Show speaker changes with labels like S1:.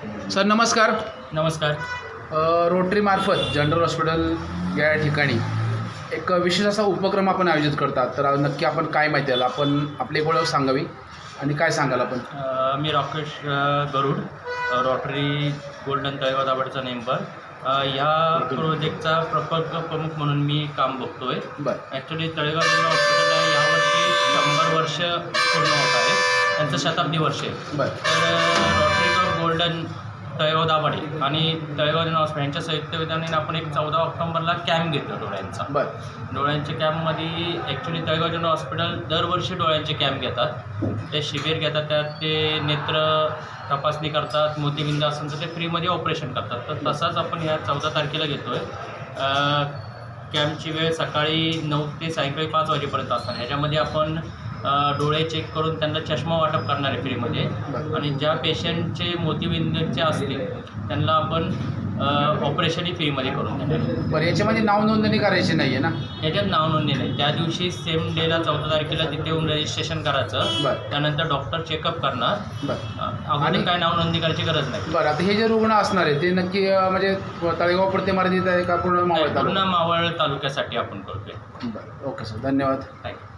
S1: Sir नमस्कार.
S2: नमस्कार.
S1: Rotary मार्फत जनरल हॉस्पिटल या ठिकाणी एक विशेष असा उपक्रम आपण आयोजित करतात. तर नक्की आपण काय माहिती आहे आपण आपली ओळख सांगावी आणि काय सांगाल आपण?
S2: मी राकेश गरुड रोटरी गोल्डन तळेगाव दाभाडेचा नेंबर अ, ह्या प्रोजेक्टचा प्रकल्प प्रमुख म्हणून मी काम बघतोय.
S1: बरं.
S2: ॲक्च्युली तळेगाव जिल्हा हॉस्पिटल आहे यावर्षी शंभर वर्ष पूर्ण होत आहे. त्यांचं शताब्दी वर्ष आहे.
S1: बरं.
S2: तर गोल्डन तळेगाव दाभाडे आणि तळेगाव हॉस्पिटल यांच्या संयुक्त विधानाने आपण एक चौदा ऑक्टोबरला कॅम्प घेतला डोळ्यांचा.
S1: बरं.
S2: डोळ्यांच्या कॅम्पमध्ये ॲक्च्युली तळेगाव जनरल हॉस्पिटल दरवर्षी डोळ्यांचे कॅम्प घेतात. ते शिबिर घेतात त्यात ते नेत्र तपासणी करतात मोतीबिंद असेल तर ते फ्रीमध्ये ऑपरेशन करतात. तर तसाच आपण ह्या चौदा तारखेला घेतो आहे कॅम्पची वेळ सकाळी नऊ ते सायंकाळी पाच वाजेपर्यंत असणार. ह्याच्यामध्ये आपण डोळे चेक करून त्यांना चष्मा वाटप करणार आहे फ्रीमध्ये. आणि ज्या पेशंटचे मोतीबिंदूचे असतील त्यांना आपण ऑपरेशनही फ्रीमध्ये करून देणार.
S1: बरं याच्यामध्ये नाव नोंदणी करायची नाही आहे ना?
S2: याच्यात नाव नोंदणी नाही. त्या दिवशी सेम डेला चौदा तारखेला तिथे येऊन रजिस्ट्रेशन करायचं. त्यानंतर डॉक्टर चेकअप करणार.
S1: आणि-
S2: काय नाव नोंदणी करायची गरज नाही.
S1: बरं आता हे जे रुग्ण असणार आहे ते नक्की म्हणजे तळेगाव पुरते मर्यादित आहे का पूर्ण मावळ
S2: पूर्ण मावळ तालुक्यासाठी आपण करतोय.
S1: बरं ओके सर धन्यवाद.
S2: थँक्यू